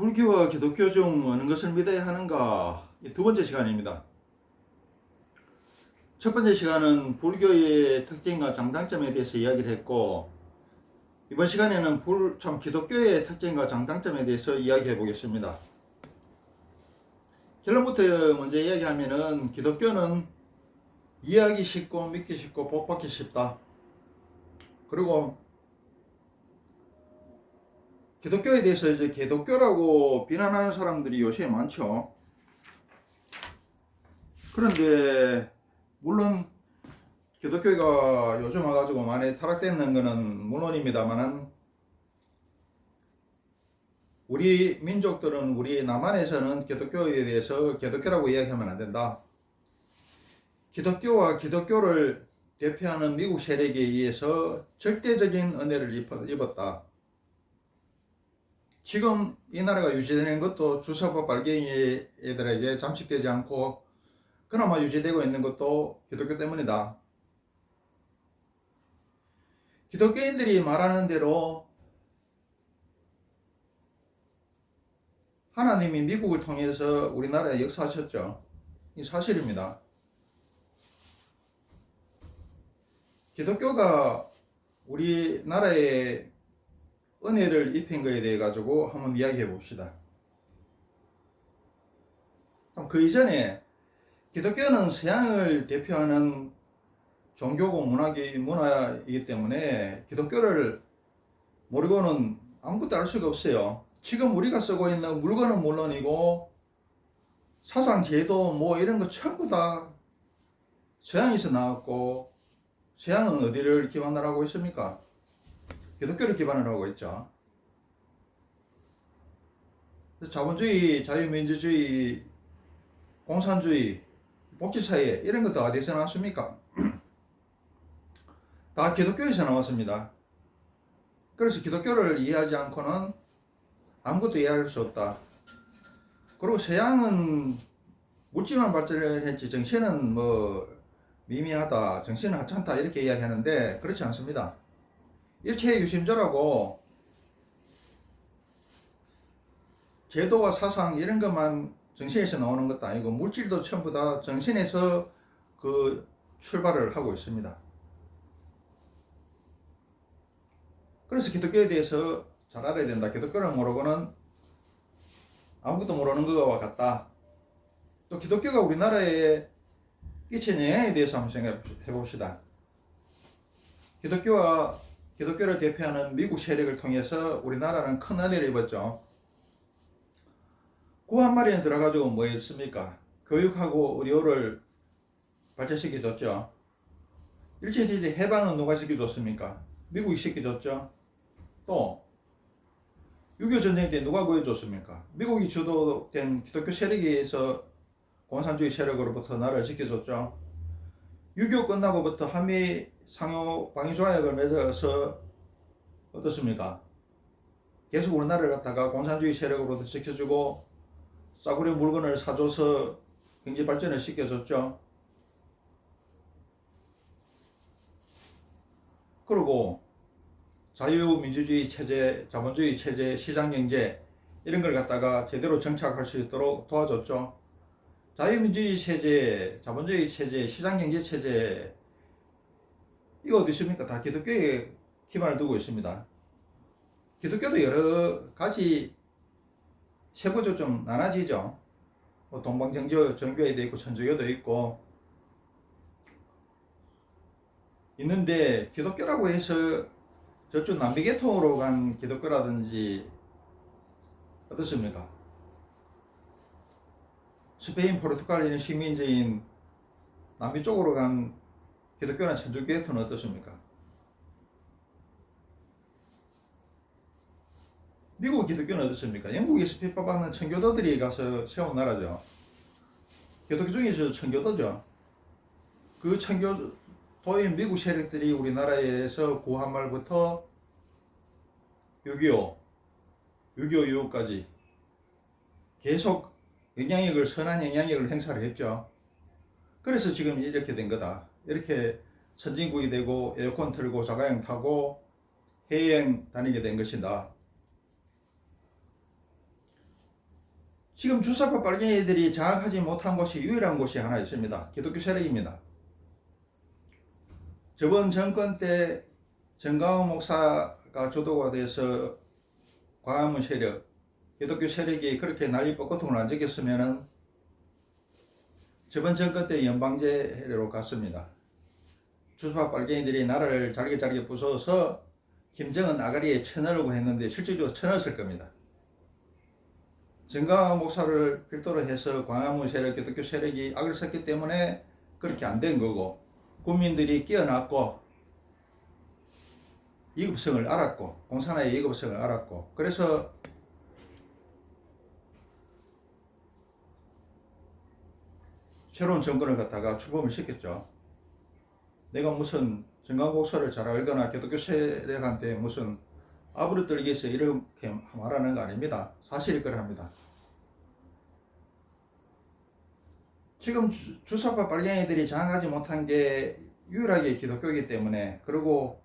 불교와 기독교 중 어느 것을 믿어야 하는가? 이두 번째 시간입니다. 첫 번째 시간은 불교의 특징과 장단점에 대해서 이야기를 했고, 이번 시간에는 불, 참 기독교의 특징과 장단점에 대해서 이야기해 보겠습니다. 결론부터 먼저 이야기하면은 기독교는 이해하기 쉽고 믿기 쉽고 복받기 쉽다. 그리고 기독교에 대해서 이제 기독교라고 비난하는 사람들이 요새 많죠. 그런데 물론 기독교가 요즘 와가지고 많이 타락되는 거는 물론입니다만은 우리 민족들은 우리 남한에서는 기독교에 대해서 기독교라고 이야기하면 안 된다. 기독교와 기독교를 대표하는 미국 세력에 의해서 절대적인 은혜를 입었다. 지금 이 나라가 유지되는 것도 주사파 발갱이들에게 잠식되지 않고 그나마 유지되고 있는 것도 기독교 때문이다. 기독교인들이 말하는 대로 하나님이 미국을 통해서 우리나라에 역사하셨죠. 이 사실입니다. 기독교가 우리나라에 은혜를 입힌 거에 대해 가지고 한번 이야기해 봅시다. 그 이전에 기독교는 서양을 대표하는 종교고 문화기 문화이기 때문에 기독교를 모르고는 아무것도 알 수가 없어요. 지금 우리가 쓰고 있는 물건은 물론이고 사상 제도 뭐 이런 거 전부 다 서양에서 나왔고 서양은 어디를 기반으로 하고 있습니까? 기독교를 기반으로 하고 있죠. 자본주의, 자유민주주의, 공산주의, 복지사회 이런 것도 어디서 나왔습니까? 다 기독교에서 나왔습니다. 그래서 기독교를 이해하지 않고는 아무것도 이해할 수 없다. 그리고 서양은 물질만 발전을 했지 정신은 뭐 미미하다, 정신은 하찮다 이렇게 이야기하는데 그렇지 않습니다. 일체 유심조라고 제도와 사상 이런 것만 정신에서 나오는 것도 아니고 물질도 전부 다 정신에서 그 출발을 하고 있습니다. 그래서 기독교에 대해서 잘 알아야 된다. 기독교를 모르고는 아무것도 모르는 것과 같다. 또 기독교가 우리나라에 끼친 영향에 대해서 한번 생각해 봅시다. 기독교와 기독교를 대표하는 미국 세력을 통해서 우리나라는 큰 은혜를 입었죠. 구한말리에 들어가지고 뭐 했습니까? 교육하고 의료를 발전시켜줬죠. 일제시대 해방은 누가 시켜줬습니까? 미국이 시켜줬죠. 또, 6.25 전쟁 때 누가 구해줬습니까? 미국이 주도된 기독교 세력에 의해서 공산주의 세력으로부터 나라를 지켜줬죠. 6.25 끝나고부터 한미 상호 방위 조약을 맺어서 어떻습니까? 계속 우리나라를 갖다가 공산주의 세력으로부터 지켜주고 싸구려 물건을 사줘서 경제 발전을 시켜줬죠. 그리고 자유민주주의 체제, 자본주의 체제, 시장경제 이런 걸 갖다가 제대로 정착할 수 있도록 도와줬죠. 자유민주주의 체제, 자본주의 체제, 시장경제 체제 이거 어디 있습니까? 다 기독교에 기반을 두고 있습니다. 기독교도 여러 가지 세부적으로 좀 나눠지죠. 뭐 동방정교, 정교회도 있고 천주교도 있고 있는데 기독교라고 해서 저쪽 남미 계통으로 간 기독교라든지 어떻습니까? 스페인, 포르투갈 이런 식민지인 남미 쪽으로 간 기독교나 천주교 계통은 어떻습니까? 미국 기독교는 어떻습니까? 영국에서 핍박받는 청교도들이 가서 세운 나라죠. 기독교 중에서 청교도죠. 그 청교도인 미국 세력들이 우리나라에서 구한 말부터 6.25, 6.25 이후까지 계속 영향력을, 선한 영향력을 행사를 했죠. 그래서 지금 이렇게 된 거다. 이렇게 선진국이 되고 에어컨 틀고 자가용 타고 해외여행 다니게 된 것이다. 지금 주사파 빨갱이들이 장악하지 못한 곳이 유일한 곳이 하나 있습니다. 기독교 세력입니다. 저번 정권 때 정가호 목사가 주도가 돼서 광화문 세력, 기독교 세력이 그렇게 난리 뻗고통을 안 적였으면은 저번 정권 때 연방제로 갔습니다. 주사파 빨갱이들이 나라를 잘게 잘게 부숴서 김정은 아가리에 쳐넣으려고 했는데 실질적으로 쳐넣었을 겁니다. 정강 목사를 필두로 해서 광화문 세력, 기독교 세력이 악을 썼기 때문에 그렇게 안 된 거고 국민들이 깨어났고 이급성을 알았고 공산화의 이급성을 알았고 그래서 새로운 정권을 갖다가 출범을 시켰죠. 내가 무슨 정강 목사를 잘 알거나 기독교 세력한테 무슨 아부를 떨기 위해서 이렇게 말하는 거 아닙니다. 사실일 거랍니다. 지금 주- 주사파 빨갱이들이 장악하지 못한 게 유일하게 기독교이기 때문에 그리고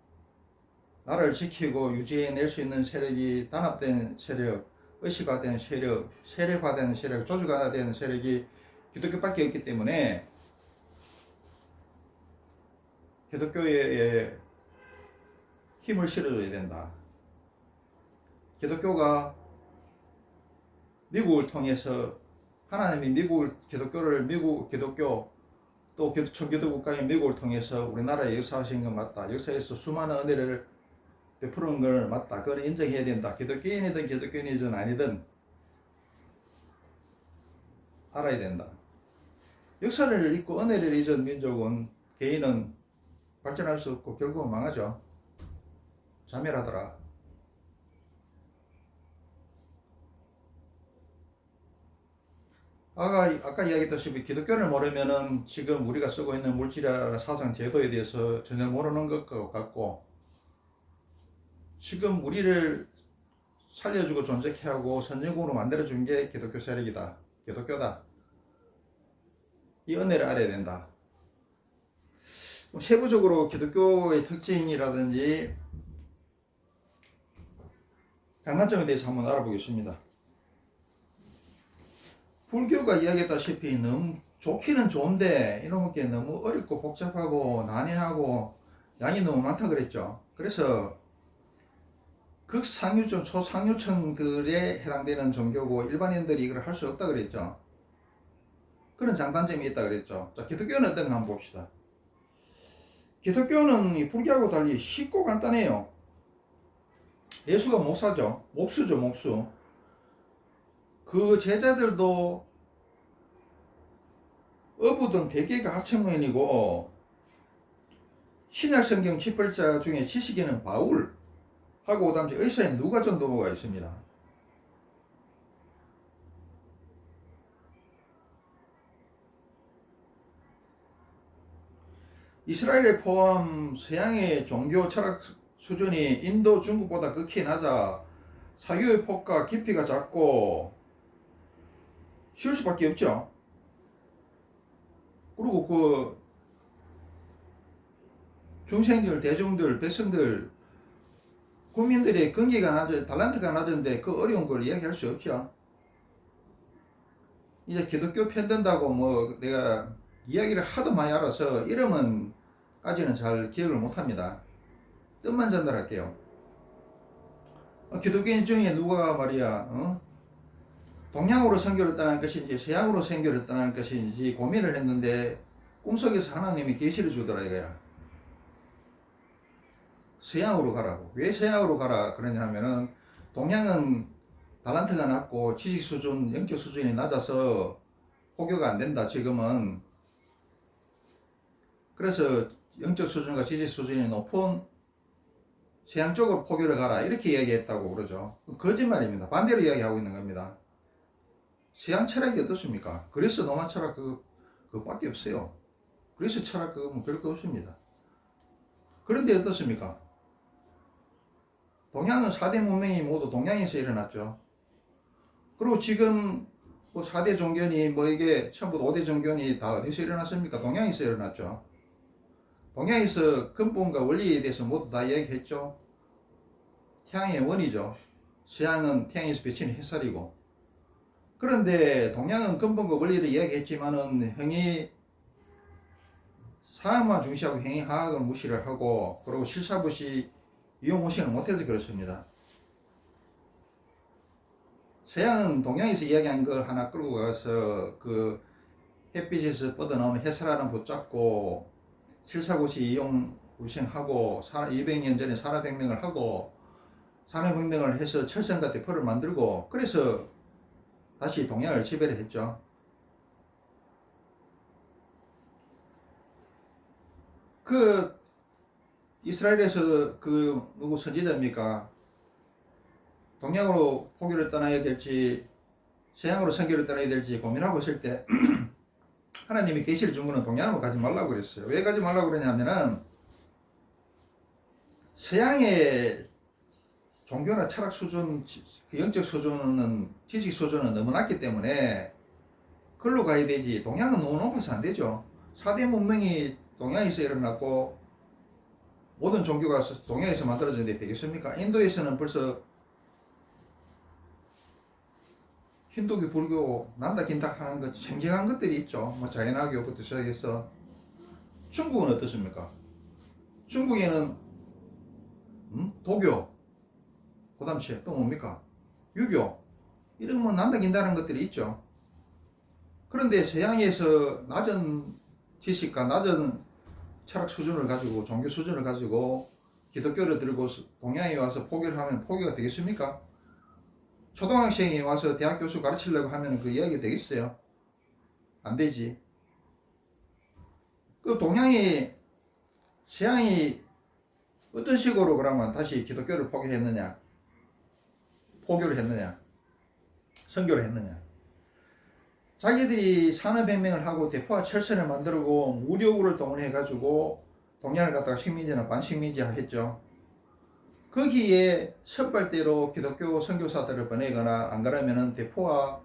나라를 지키고 유지해낼 수 있는 세력이 단합된 세력, 의식화된 세력, 세력화된 세력, 조직화된 세력이 기독교밖에 없기 때문에 기독교에 힘을 실어줘야 된다. 기독교가 미국을 통해서 하나님이 미국을 기독교를 미국 기독교 또 초기도 국가인 미국을 통해서 우리나라에 역사하신 건 맞다. 역사에서 수많은 은혜를 베푸는 걸 맞다. 그걸 인정해야 된다. 기독교인이든 기독교인이든 아니든 알아야 된다. 역사를 잊고 은혜를 잊은 민족은 개인은 발전할 수 없고 결국은 망하죠. 자멸하더라. 아까, 아까 이야기했다시피 기독교를 모르면은 지금 우리가 쓰고 있는 물질이나 사상 제도에 대해서 전혀 모르는 것 같고 지금 우리를 살려주고 존재케 하고 선진국으로 만들어준 게 기독교 세력이다. 기독교다. 이 은혜를 알아야 된다. 세부적으로 기독교의 특징이라든지 장단점에 대해서 한번 알아보겠습니다. 불교가 이야기했다시피 너무 좋기는 좋은데 이런 게 너무 어렵고 복잡하고 난해하고 양이 너무 많다 그랬죠. 그래서 극상류층, 초상류층들에 해당되는 종교고 일반인들이 이걸 할 수 없다 그랬죠. 그런 장단점이 있다 그랬죠. 자, 기독교는 어떤가 한번 봅시다. 기독교는 이 불교하고 달리 쉽고 간단해요. 예수가 목사죠. 목수죠, 목수. 그 제자들도 어부든 대개가 학청문이고 신약 성경 10벌자 중에 지식인은 바울 하고 그 다음 의사인 누가 전도가 있습니다. 이스라엘을 포함 서양의 종교 철학 수준이 인도, 중국보다 극히 낮아 사교의 폭과 깊이가 작고 쉬울 수밖에 없죠. 그리고 그 중생들, 대중들, 백성들, 국민들의 근기가 낮은, 달란트가 낮은데 그 어려운 걸 이야기할 수 없죠. 이제 기독교 편든다고 뭐 내가 이야기를 하도 많이 알아서 이름은 까지는 잘 기억을 못합니다. 뜻만 전달할게요. 어, 기독교인 중에 누가 말이야, 어? 동양으로 선교를 떠난 것인지 서양으로 선교를 떠난 것인지 고민을 했는데 꿈속에서 하나님이 계시를 주더라 이거야. 서양으로 가라고. 왜 서양으로 가라 그러냐면은 동양은 달란트가 낮고 지식 수준, 영적 수준이 낮아서 포교가 안 된다 지금은. 그래서 영적 수준과 지식 수준이 높은 서양 쪽으로 포교를 가라 이렇게 이야기했다고 그러죠. 거짓말입니다. 반대로 이야기하고 있는 겁니다. 서양 철학이 어떻습니까? 그리스 로마 철학 그 그밖에 없어요. 그리스 철학 그거 뭐 별거 없습니다. 그런데 어떻습니까? 동양은 4대 문명이 모두 동양에서 일어났죠. 그리고 지금 뭐 4대 종교니 뭐 이게 전부 5대 종교니 다 어디서 일어났습니까? 동양에서 일어났죠. 동양에서 근본과 원리에 대해서 모두 다 이야기했죠. 태양의 원이죠. 서양은 태양에서 비치는 햇살이고 그런데 동양은 근본적 원리를 이야기했지만은 형이 사학만 중시하고 화학을 무시를 하고 그리고 실사부시 이용 무시를 못해서 그렇습니다. 서양은 동양에서 이야기한 거 하나 끌고 가서 그 햇빛에서 뻗어나오는 해설하는 붙잡고 실사고시 이용 우생하고 200년 전에 산업혁명을 하고 산업혁명을 해서 철선과 대포를 만들고 그래서 다시 동양을 지배를 했죠. 그 이스라엘에서 그 누구 선지자입니까? 동양으로 포교를 떠나야 될지 서양으로 선교를 떠나야 될지 고민하고 있을 때 하나님이 계시를 준 거는 동양으로 가지 말라고 그랬어요. 왜 가지 말라고 그러냐면은 서양의 종교나 철학 수준, 그 영적 수준은 지식 수준은 너무 낮기 때문에 글로 가야 되지. 동양은 너무 높아서 안 되죠. 4대 문명이 동양에서 일어났고 모든 종교가 동양에서 만들어졌는데 되겠습니까? 인도에서는 벌써 힌두교, 불교, 난다 긴다 하는 것 쟁쟁한 것들이 있죠. 뭐 자연학교부터 시작해서 중국은 어떻습니까? 중국에는 음? 도교, 그 다음에 또 뭡니까? 유교 이런 뭐 난다 긴다는 것들이 있죠. 그런데 서양에서 낮은 지식과 낮은 철학 수준을 가지고 종교 수준을 가지고 기독교를 들고 동양에 와서 포교를 하면 포교가 되겠습니까? 초등학생이 와서 대학 교수 가르치려고 하면 그 이야기 되겠어요? 안 되지. 그 동양이 서양이 어떤 식으로 그러면 다시 기독교를 포기했느냐? 포교를 했느냐? 선교를 했느냐? 자기들이 산업혁명을 하고 대포와 철선을 만들고 무력을 동원해가지고 동양을 갖다가 식민지나 반식민지화 했죠. 거기에 선발대로 기독교 선교사들을 보내거나 안 그러면은 대포와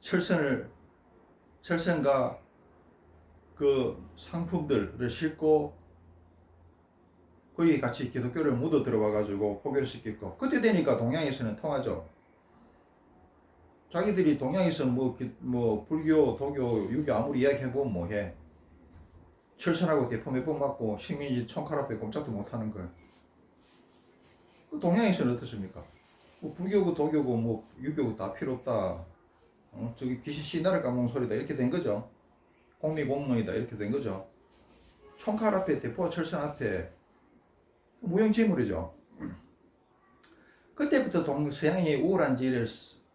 철선을 철선과 그 상품들을 싣고 거기 같이 기독교를 묻어 들어와 가지고 포교를 시켰고 그때 되니까 동양에서는 통하죠. 자기들이 동양에서 뭐, 기- 뭐 불교, 도교, 유교 아무리 이야기해보면 뭐해 철선하고 대포 몇번 맞고 식민지 총칼 앞에 꼼짝도 못하는. 그 동양에서는 어떻습니까? 뭐 불교고 도교고 뭐 유교고 다 필요 없다. 어? 저기 귀신 씨나를 까먹는 소리다 이렇게 된 거죠. 공리공무이다 이렇게 된 거죠. 총칼 앞에 대포와 철선 앞에 무용지물이죠. 그때부터 동 서양이 우월한 지혜를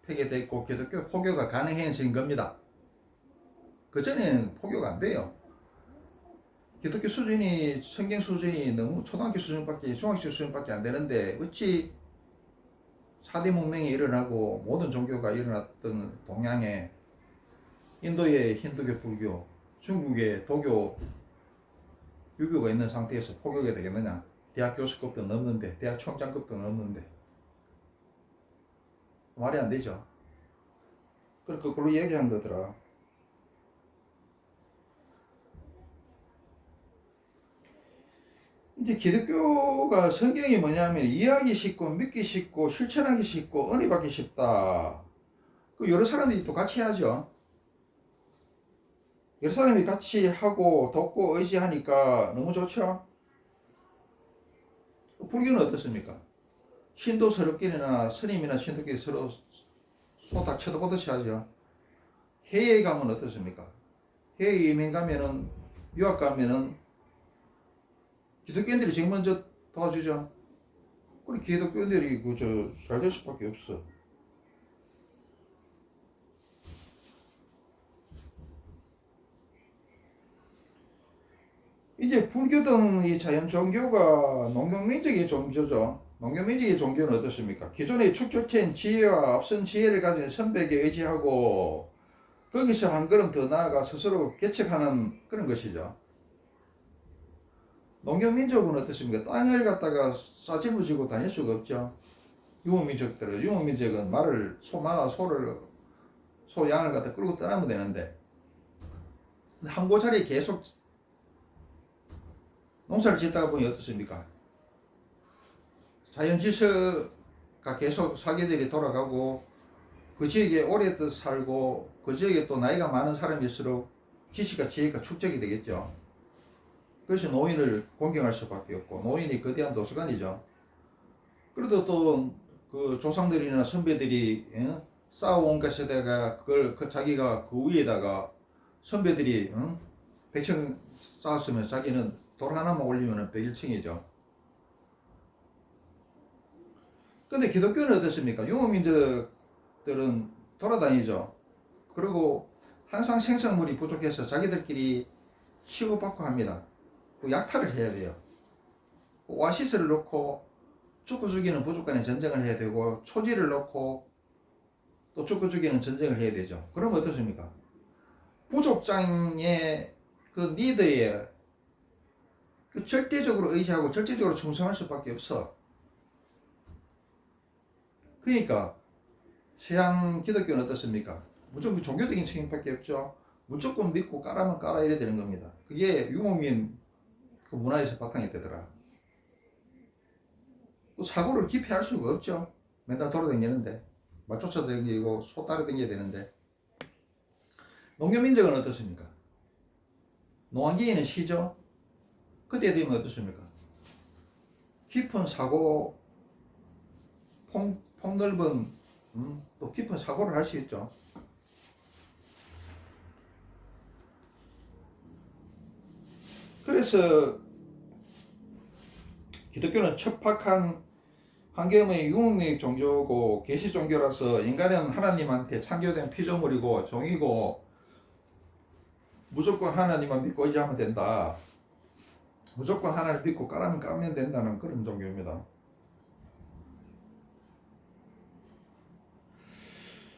폐기됐고 기독교 포교가 가능해진 겁니다. 그 전에는 포교가 안 돼요. 기독교 수준이 성경 수준이 너무 초등학교 수준밖에 중학교 수준밖에 안 되는데 어찌 4대 문명이 일어나고 모든 종교가 일어났던 동양에 인도의 힌두교 불교 중국의 도교 유교가 있는 상태에서 포교가 되겠느냐? 대학 교수급도 넘는데 대학 총장급도 넘는데. 말이 안 되죠. 그걸 그걸로 얘기한 거더라 이제 기독교가 성경이 뭐냐면 이해하기 쉽고 믿기 쉽고 실천하기 쉽고 은혜 받기 쉽다. 그 여러 사람들이 또 같이 하죠. 여러 사람이 같이 하고 돕고 의지하니까 너무 좋죠. 불교는 어떻습니까? 신도스럽기나 스님이나 신도끼리 서로 소탁 쳐다보듯이 하죠. 해외에 가면 어떻습니까? 해외 이민 가면은 유학 가면은 기독교인들이 제일 먼저 도와주죠. 그리 기독교인들이 그저 잘 될 수밖에 없어. 이제 불교 등이 자연 종교가 농경민족의 종교죠. 농경민족의 종교는 어떻습니까? 기존의 축적된 지혜와 앞선 지혜를 가진 선백에 의지하고 거기서 한 걸음 더 나아가 스스로 개척하는 그런 것이죠. 농경민족은 어떻습니까? 땅을 갖다가 싸질러지고 다닐 수가 없죠. 유목민족들은 유목민족은 말을 소마와 소를 소 양을 갖다 끌고 떠나면 되는데 한 고자리에 계속 농사를 짓다가 보니 어떻습니까? 자연 질서가 계속 사계절이 돌아가고 그 지역에 오래 또 살고 그 지역에 또 나이가 많은 사람일수록 지식과 지혜가 축적이 되겠죠. 그래서 노인을 공경할 수밖에 없고 노인이 거대한 도서관이죠. 그래도 또 그 조상들이나 선배들이 예? 쌓아온 것에다가 그걸 그 자기가 그 위에다가 선배들이 응? 백층 쌓았으면 자기는 돌 하나만 올리면 백일층이죠. 근데 기독교는 어떻습니까? 유목민족들은 돌아다니죠. 그리고 항상 생산물이 부족해서 자기들끼리 치고받고 합니다. 그 약탈을 해야 돼요. 오아시스를 넣고 축구 죽이는 부족 간에 전쟁을 해야 되고 초지를 넣고 또 축구 죽이는 전쟁을 해야 되죠. 그러면 어떻습니까? 부족장의 그 리더에 그 절대적으로 의지하고 절대적으로 충성할 수밖에 없어. 그러니까 서양 기독교는 어떻습니까? 무조건 종교적인 책임밖에 없죠. 무조건 믿고 까라면 까라 이래야 되는 겁니다. 그게 유목민 그 문화에서 바탕이 되더라. 또 사고를 깊이 할 수가 없죠. 맨날 돌아다니는데 말 쫓아 다니고 소 따라 다녀야 되는데 농교민족은 어떻습니까? 노안기에는 쉬죠. 그때 되면 어떻습니까? 깊은 사고, 폭, 폭넓은 음, 또 깊은 사고를 할 수 있죠. 그래서 기독교는 척박한 환경의 유목민 종교고 계시 종교라서 인간은 하나님한테 창조된 피조물이고 종이고 무조건 하나님만 믿고 의지하면 된다. 무조건 하나님 믿고 까라면 까면 된다는 그런 종교입니다.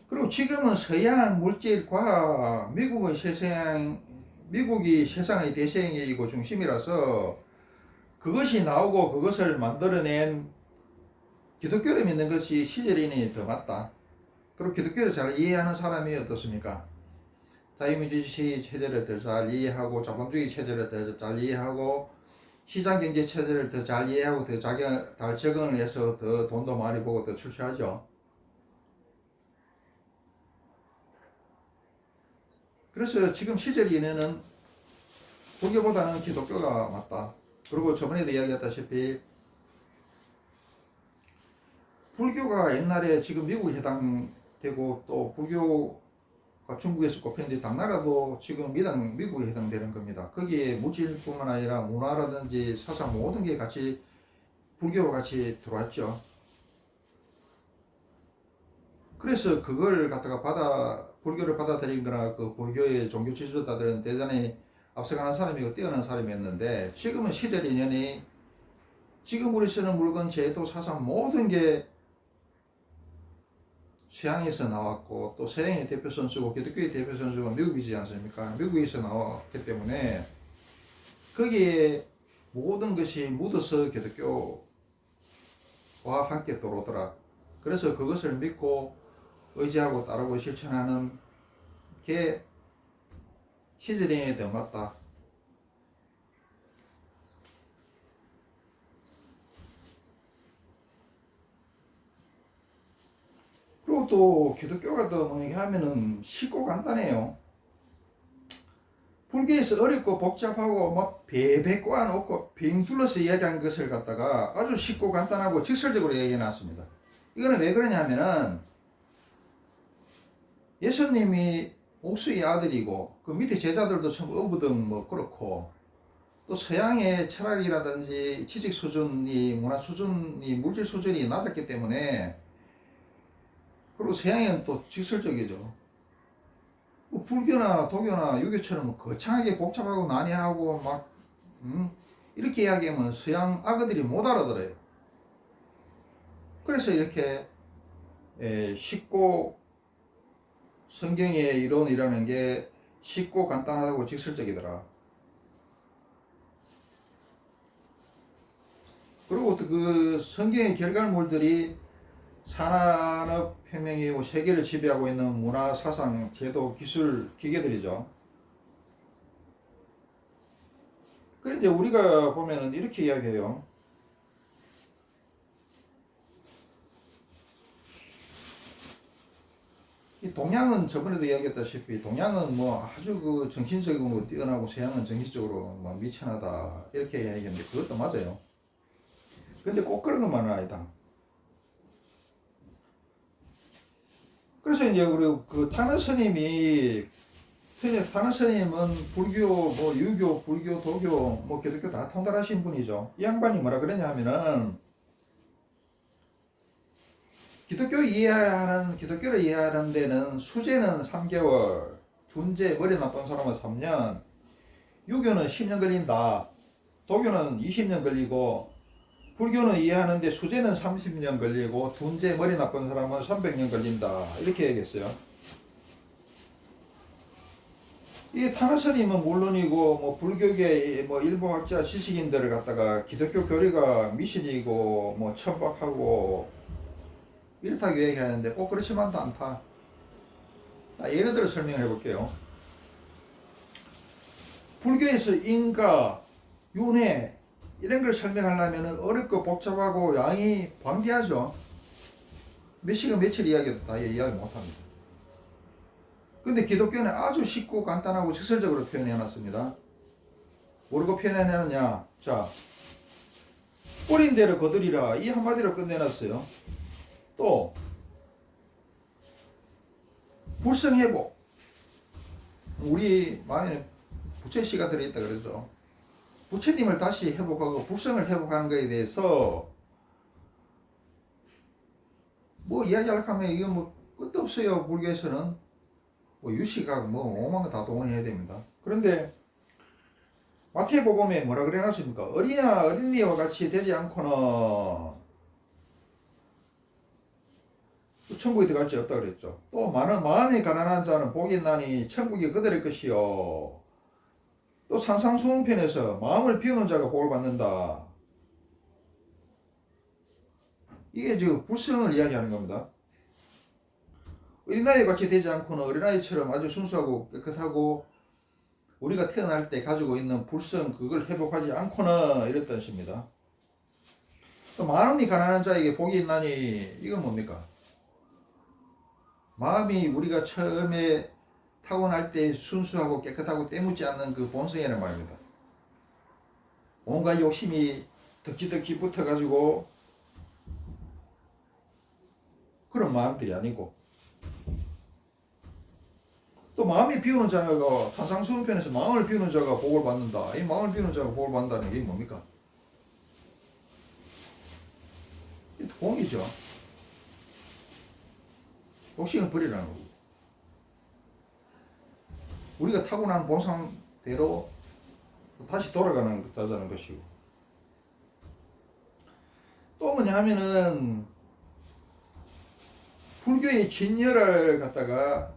그리고 지금은 서양 물질 과학, 미국은 세상, 미국이 세상의 대세이고 중심이라서 그것이 나오고 그것을 만들어낸 기독교를 믿는 것이 시절인이 더 맞다. 그리고 기독교를 잘 이해하는 사람이 어떻습니까? 자유민주주의 체제를 더 잘 이해하고 자본주의 체제를 더 잘 이해하고 시장 경제 체제를 더 잘 이해하고 더 자기 잘 적응을 해서 더 돈도 많이 보고 더 출세하죠. 그래서 지금 시절인에는 불교보다는 기독교가 맞다. 그리고 저번에도 이야기했다시피 불교가 옛날에 지금 미국에 해당되고 또 불교가 중국에서 꼽혔는데 당나라도 지금 미국에 해당되는 겁니다. 거기에 물질뿐만 아니라 문화라든지 사상 모든 게 같이 불교와 같이 들어왔죠. 그래서 그걸 갖다가 받아 불교를 받아들인 거나 그 불교의 종교 지도자들은 대단히 앞서가는 사람이고 뛰어난 사람이었는데 지금은 시절 인연이 지금 우리 쓰는 물건, 제도, 사상 모든 게 서양에서 나왔고 또 서양의 대표 선수고 기독교의 대표 선수가 미국이지 않습니까? 미국에서 나왔기 때문에 거기에 모든 것이 묻어서 기독교와 함께 들어오더라. 그래서 그것을 믿고 의지하고 따르고 실천하는 게 시절에 더 맞다. 그리고 또 기독교가 또 뭐냐 하면은 쉽고 간단해요. 불교에서 어렵고 복잡하고 막 베베 꼬아놓고 빙 둘러서 이야기한 것을 갖다가 아주 쉽고 간단하고 직설적으로 얘기해 놨습니다. 이거는 왜 그러냐면은 예수님이 옥수의 아들이고 그 밑에 제자들도 참 어부등 뭐 그렇고 또 서양의 철학이라든지 지식 수준이 문화 수준이 물질 수준이 낮았기 때문에 그리고 서양은 또 직설적이죠. 뭐 불교나 도교나 유교처럼 거창하게 복잡하고 난해하고 막 음? 이렇게 이야기하면 서양 악어들이 못 알아들어요. 그래서 이렇게 에, 쉽고 성경의 이론이라는 게 쉽고 간단하고 직설적이더라. 그리고 또그 성경의 결과물들이 산업 혁명이고 세계를 지배하고 있는 문화, 사상, 제도, 기술, 기계들이죠. 이제 우리가 보면은 이렇게 이야기해요. 이 동양은 저번에도 이야기했다시피 동양은 뭐 아주 그 정신적으로 뛰어나고 서양은 정신적으로 뭐 미천하다 이렇게 이야기했는데 그것도 맞아요. 근데 꼭 그런 것만은 아니다. 그래서 이제 우리 그 타나 스님이 타나 스님은 불교, 뭐 유교, 불교, 도교, 뭐 기독교 다 통달하신 분이죠. 이 양반이 뭐라 그러냐 하면은 기독교 이해하는 기독교를 이해하는 데는 수제는 3개월, 둔제 머리 나쁜 사람은 3년, 유교는 10년 걸린다. 도교는 20년 걸리고 불교는 이해하는데 수제는 30년 걸리고 둔제 머리 나쁜 사람은 300년 걸린다. 이렇게 얘기했어요. 이 타나스님은 물론이고 뭐 불교계 뭐 일부 학자 지식인들을 갖다가 기독교 교리가 미신이고 뭐 천박하고 이렇다고 얘기하는데 꼭 그렇지만도 않다. 자, 예를 들어 설명해 볼게요. 불교에서 인가, 윤회 이런 걸 설명하려면 어렵고 복잡하고 양이 방대하죠. 몇 시간 며칠 이야기도 다 이야기 못 합니다. 근데 기독교는 아주 쉽고 간단하고 직설적으로 표현해 놨습니다. 뭐라고 표현해 놨느냐? 자, 뿌린 대로 거두리라 이 한마디로 끝내놨어요. 또 불성 회복 우리 마음에 부처씨가 들어있다 그러죠. 부처님을 다시 회복하고 불성을 회복하는 것에 대해서 뭐 이야기하려고 하면 이거 뭐 끝도 없어요. 불교에서는 뭐 유식하고 뭐 오만 거다 동원해야 됩니다. 그런데 마태복음에 뭐라 그래 놨습니까? 어린아 어린이와 같이 되지 않고는 천국에 들어갈 수 없다 그랬죠. 또 많은 마음이 가난한 자는 복이 있나니 천국이 그들의 것이요. 또 상상수훈편에서 마음을 비우는 자가 복을 받는다. 이게 저 불성을 이야기하는 겁니다. 어린아이 같이 되지 않고는 어린아이처럼 아주 순수하고 깨끗하고 우리가 태어날 때 가지고 있는 불성 그걸 회복하지 않고는 이랬던 뜻입니다. 또 마음이 가난한 자에게 복이 있나니 이건 뭡니까? 마음이 우리가 처음에 타고날 때 순수하고 깨끗하고 때묻지 않는 그 본성이란 말입니다. 온갖 욕심이 덕지덕지 붙어가지고 그런 마음들이 아니고 또 마음이 비우는 자가 탄상수훈편에서 마음을 비우는 자가 복을 받는다. 이 마음을 비우는 자가 복을 받는다는 게 뭡니까? 이 공이죠. 욕심을 버리라는 거고. 우리가 타고난 본성대로 다시 돌아가는 거다자는 것이고. 또 뭐냐 하면은, 불교의 진열을 갖다가,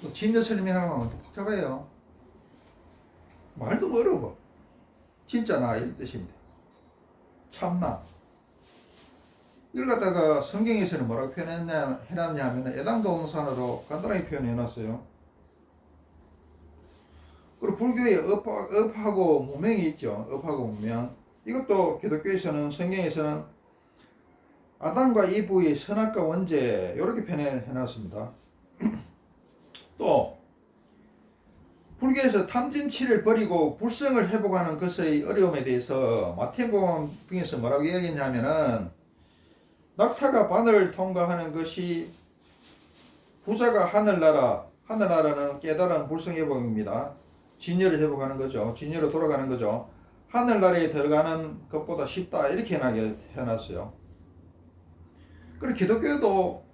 또 진열 설명하면 또 복잡해요. 말도 어려워. 진짜나, 이런 뜻인데. 참나. 이걸 갖다가 성경에서는 뭐라고 표현했냐, 해놨냐 하면 애당동산으로 간단하게 표현해 놨어요. 그리고 불교에 업, 업하고 무명이 있죠. 업하고 무명. 이것도 기독교에서는, 성경에서는 아담과 이브의 선악과 원죄, 이렇게 표현해 놨습니다. 또, 불교에서 탐진치를 버리고 불성을 회복하는 것의 어려움에 대해서 마태복음 중에서 뭐라고 이야기했냐면은 낙타가 바늘을 통과하는 것이 부자가 하늘나라, 하늘나라는 깨달은 불성회복입니다. 진열을 회복하는 거죠. 진열로 돌아가는 거죠. 하늘나라에 들어가는 것보다 쉽다. 이렇게 해놨어요. 그리고 기독교도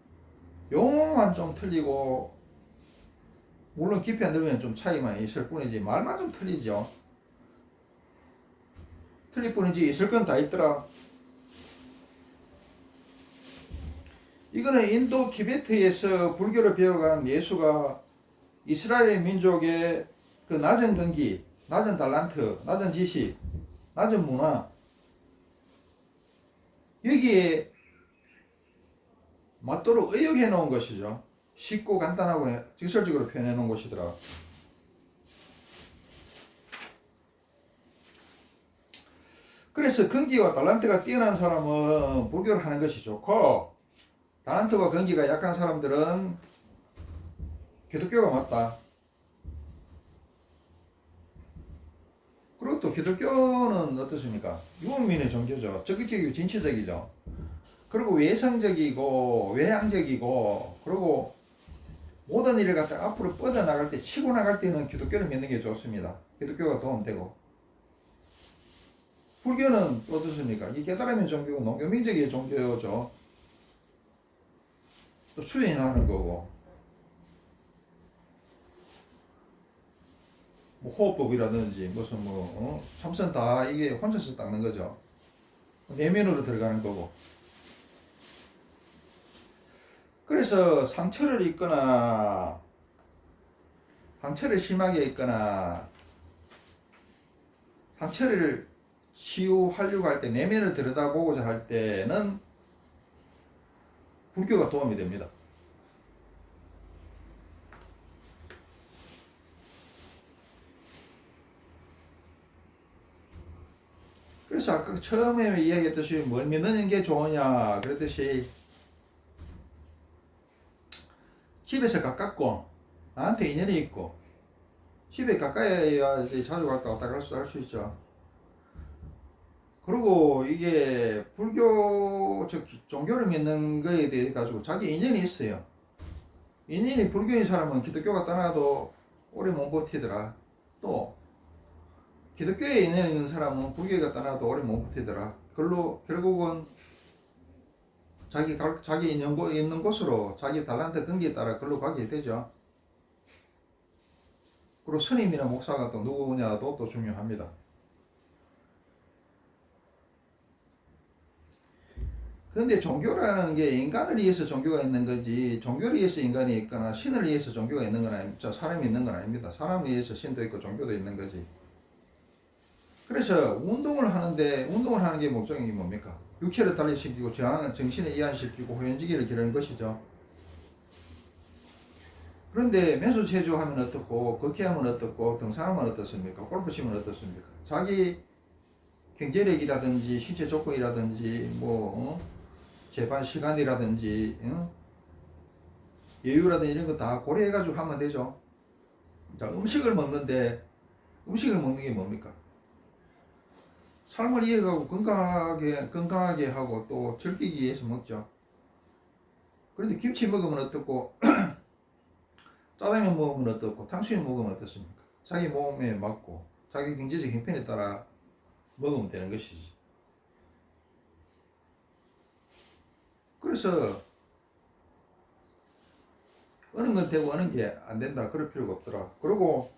용어만 좀 틀리고, 물론 깊이 안 들으면 좀 차이만 있을 뿐이지, 말만 좀 틀리죠. 틀릴 뿐이지, 있을 건 다 있더라. 이거는 인도 티베트에서 불교를 배워간 예수가 이스라엘 민족의 그 낮은 근기, 낮은 달란트, 낮은 지식, 낮은 문화 여기에 맞도록 의역해 놓은 것이죠. 쉽고 간단하고 직설적으로 표현해 놓은 것이더라. 그래서 근기와 달란트가 뛰어난 사람은 불교를 하는 것이 좋고 달란트와 근기가 약한 사람들은 기독교가 맞다. 그리고 또 기독교는 어떻습니까? 유목민의 종교죠. 적극적이고 진취적이죠. 그리고 외성적이고 외향적이고 그리고 모든 일을 갖다 앞으로 뻗어나갈 때 치고 나갈 때는 기독교를 믿는 게 좋습니다. 기독교가 도움되고 불교는 어떻습니까? 이 깨달음의 종교고 농교민적인 종교죠. 또 수행하는 거고 뭐 호흡법이라든지 무슨 뭐 어? 참선 다 이게 혼자서 닦는 거죠. 내면으로 들어가는 거고. 그래서 상처를 입거나 상처를 심하게 입거나 상처를 치유하려고 할 때 내면을 들여다보고자 할 때는 불교가 도움이 됩니다. 그래서 아까 처음에 이야기했듯이 뭘 믿는 게 좋으냐 그랬듯이 집에서 가깝고 나한테 인연이 있고 집에 가까이야 이제 자주 갔다 왔다 갈수할수 있죠. 그리고 이게 불교 저 종교를 믿는 거에 대해 가지고 자기 인연이 있어요. 인연이 불교인 사람은 기독교가 떠나도 오래 못 버티더라. 또 기독교에 인연 있는 사람은 불교가 떠나도 오래 못 버티더라. 그걸로 결국은 자기 갈- 자기 인연 곳- 있는 곳으로 자기 달란트 근기에 따라 글로 가게 되죠. 그리고 스님이나 목사가 또 누구냐도 또 중요합니다. 그런데 종교라는 게 인간을 위해서 종교가 있는 거지 종교를 위해서 인간이 있거나 신을 위해서 종교가 있는 건 아닙니다. 사람이 있는 건 아닙니다. 사람을 위해서 신도 있고 종교도 있는 거지. 그래서 운동을 하는데 운동을 하는 게 목적이 뭡니까? 육체를 단련시키고 정- 정신을 이완시키고 호연지기를 기르는 것이죠. 그런데 맨손 체조 하면 어떻고 걷기하면 어떻고 등산하면 어떻습니까? 골프 치면 어떻습니까? 자기 경제력이라든지 신체 조건이라든지 뭐 어? 재반 시간이라든지 어? 여유라든지 이런 거 다 고려해가지고 하면 되죠. 자 음식을 먹는데 음식을 먹는 게 뭡니까? 삶을 이어가고 건강하게 건강하게 하고 또 즐기기 위해서 먹죠. 그런데 김치 먹으면 어떻고 짜장면 먹으면 어떻고 탕수육 먹으면 어떻습니까? 자기 몸에 맞고 자기 경제적 형편에 따라 먹으면 되는 것이지. 그래서 어느 건 되고 어느 게 안 된다 그럴 필요가 없더라. 그리고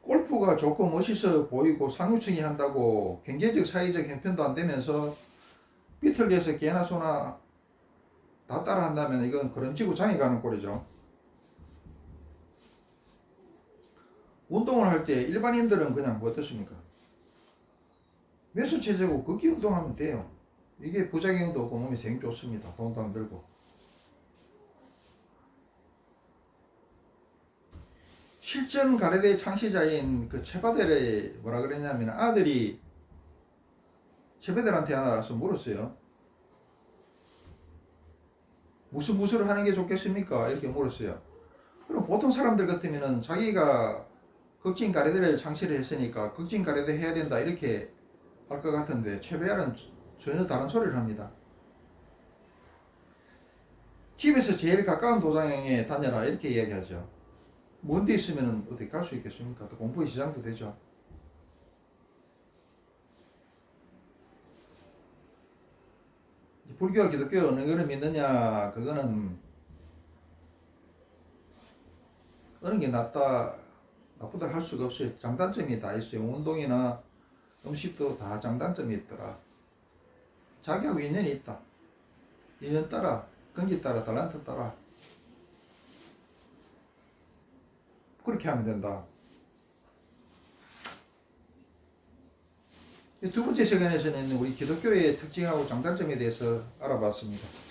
골프가 좋고 멋있어 보이고 상류층이 한다고 경제적 사회적 형편도 안 되면서 비틀게서 개나 소나 다 따라 한다면 이건 그런지고 장이 가는 꼴이죠. 운동을 할 때 일반인들은 그냥 뭐 어떻습니까? 매수 체제고 걷기 운동하면 돼요. 이게 부작용도 없고 몸에 제일 좋습니다. 돈도 안 들고. 실전 가래대 창시자인 그 최바델의 뭐라 그랬냐면 아들이 최바델한테 나가서 물었어요. 무슨 무술을 하는 게 좋겠습니까? 이렇게 물었어요. 그럼 보통 사람들 같으면은 자기가 극진 가래대를 창시를 했으니까 극진 가래대 해야 된다 이렇게 할 것 같은데 최배알은 전혀 다른 소리를 합니다. 집에서 제일 가까운 도장에 다녀라 이렇게 이야기하죠. 먼데 있으면 어디 갈 수 있겠습니까? 또 공부의 시장도 되죠. 불교와 기독교 어느 거를 믿느냐 그거는 어느 게 낫다 나쁘다 할 수가 없어요. 장단점이 다 있어요. 운동이나 음식도 다 장단점이 있더라. 자기하고 인연이 있다. 인연 따라,根기 따라, 달란트 따라. 그렇게 하면 된다. 이두 번째 시간에서는 우리 기독교의 특징하고 장단점에 대해서 알아봤습니다.